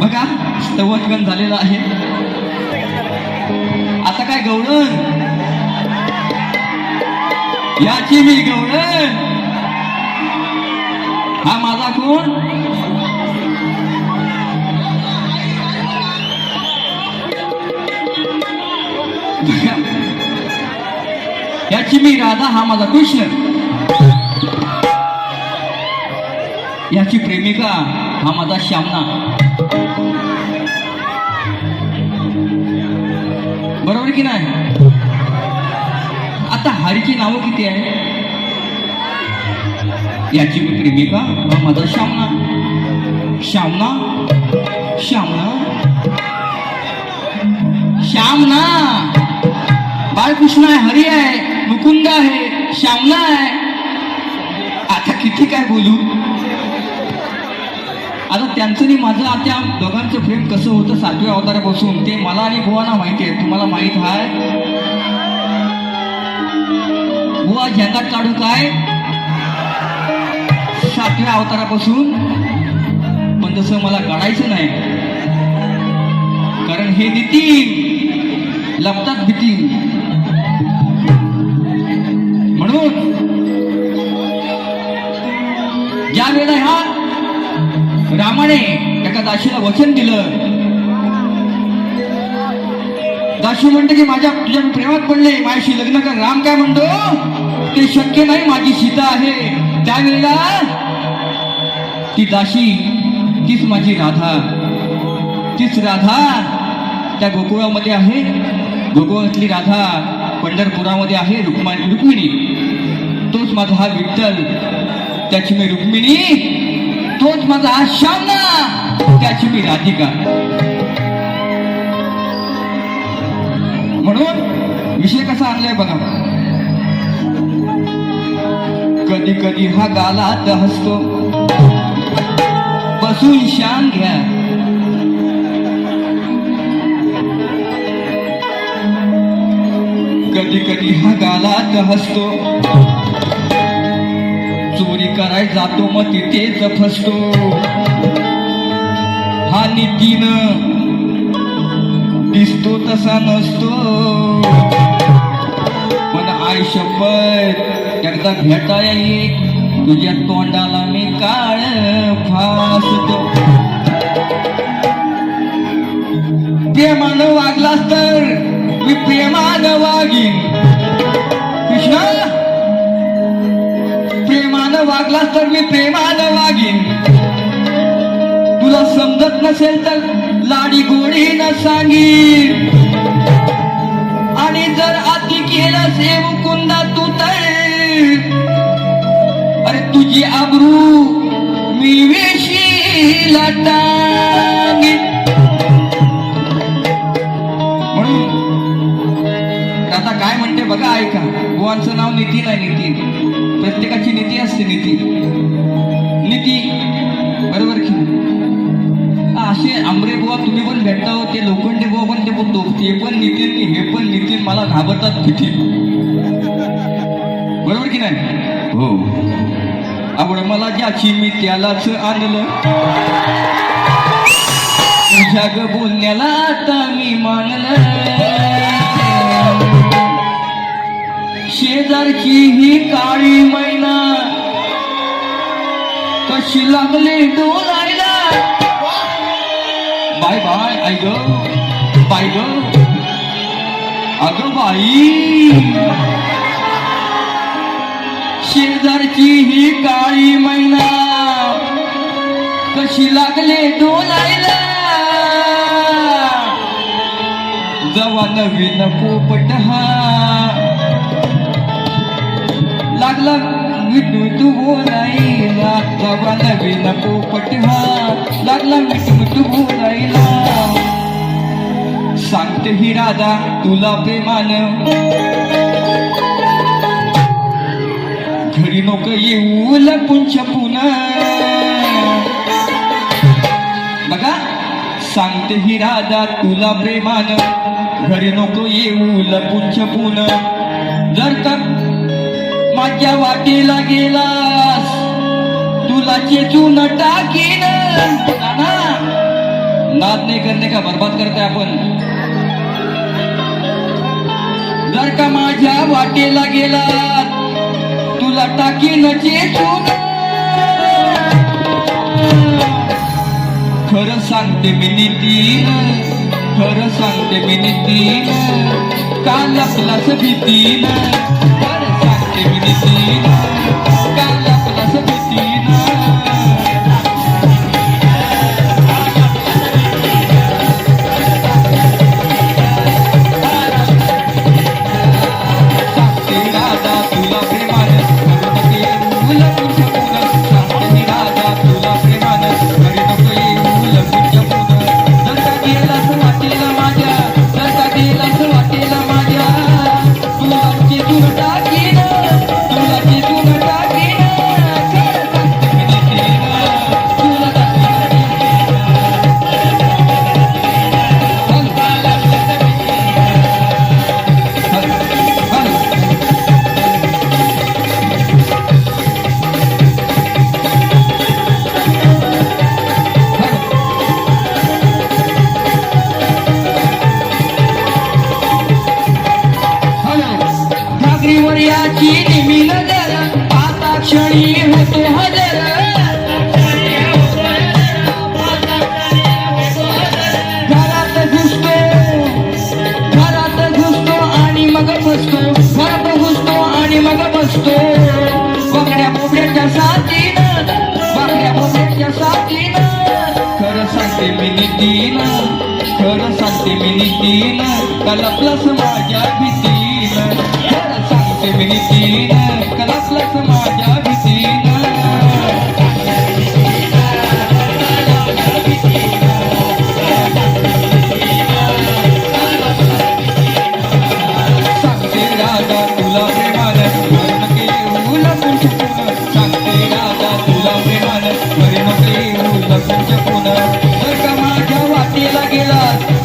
बघा स्तवकन झालेलं आहे. आता काय गवळण याची मी गवळण हा माझा कोण? याची मी राधा हा माझा कृष्ण. याची प्रेमिका. हा माझा श्यामना. बरोबर की नाही? आता हरीची नावं किती आहे याची मी प्रेमिका हा माझा श्यामना. श्यामना? श्यामना? श्यामना! बाळकृष्ण आहे हरी आहे मुकुंद आहे श्यामना आहे. आता किती काय बोलू? आता त्यांचं आणि माझं आता दोघांचं प्रेम कसं होतं सातव्या अवतारापासून ते मला आणि गोवाना माहिती आहे. तुम्हाला माहीत आहे? बुवा झेंगाट काढू काय? सातव्या अवतारापासून? पण तसं मला काढायचं नाही. कारण हे नितीन लपतात भीती म्हणून ज्या वेळेला ह्या रामाने एका दाशीला वचन दिलं. दाशी म्हणते की माझ्या तुझ्या प्रेमात पडले माझ्याशी लग्न कर. राम काय म्हणतो? ते शक्य नाही माझी सीता आहे. त्यावेळेला ती दाशी तीच माझी राधा तीच राधा त्या गोकुळामध्ये आहे. गोकुळातली राधा पंढरपुरामध्ये आहे रुक्मा रुक्मिणी. तोच माझा हा विठ्ठल. त्याची मी रुक्मिणी. तोच माझा हा श्यामना त्याची मी राधिका म्हणून विषय कसा आणलाय बघा. कधी कधी हा गालात हसतो. बसून शान घ्या. कधी कधी हा गालात हसतो. कराय जातो मग तिथेच फसतो. हा नितीन दिसतो तसा नसतो. पण आय शपथ एकदा भेटाय येईल तुझ्या तोंडाला मी काळ फासतो. प्रेमान वागलास तर मी प्रेमान वागीन. कृष्णा! प्रेमानं वागलास तर मी प्रेमानं वागीन. तुला समजत नसेल तर लाडी गोडीनं सांगीन. आणि जर आती केलं सेव कुंदा तू तर. अरे तुझी आबरू मी वेशी टांगीन म्हणून आता काय म्हणते बघा ऐका. बुवांचं नाव नितीन आहे नितीन. प्रत्येकाची नीती असते नीती. नीती. बरोबर की असे आंबरे बुवा तुम्ही पण भेटता हो, ते लोखंडे बुवा पण ते बोलतो ते पण नितीन हे पण नितीन मला घाबरतात किती बरोबर की नाही? हो. आवड मला ज्याची मी त्यालाच आणलं. तुझ्या ग बोलण्याला आता मी मानलं. शेजारची ही काळी मैना. कशी लागली डोलायला बाय बाय आई ग. बाय ग. अग बाई शेजारची ही काळी मैना. कशी लागले डोलायला जवा नवीन पोपट हा. तू बोलायला नवीन पोपट लागला मिठू बोलायला. सांगते ही राधा तुला प्रेमान. घरी नको येऊ लपून छपून बघा सांगते ही राधा तुला प्रेमान. घरी नको येऊ लपून छपून जर का माझ्या वाटेला गेलास. तुला चेचून टाकीन. टाकेन नाद नाही करणे का? बर्बाद करते आपण. जर का माझ्या वाटेला गेलात तुला टाकीन चेचून खरं सांगते मी नितीन खरं सांगते मी नितीन काल आपलाच भीतीन. खरं घागरीवर निमी नजर पाहता क्षणी होतो हजर. घरात घुसतो घरात घुसतो आणि मग बसतो. घरात घुसतो आणि मग बसतो. बकड्या बोबड्याच्या साथीनं बोबड्याच्या साथीनं. खरं सांगते मी नितीन खरं सांगते मी कलपलस माझ्या भीती खरं सांगते मी माझ्या सांगते राजा तुला प्रेमानं. मरण सांगते राजा तुला प्रेमानं मरण जर का माझ्या वाटेला गेला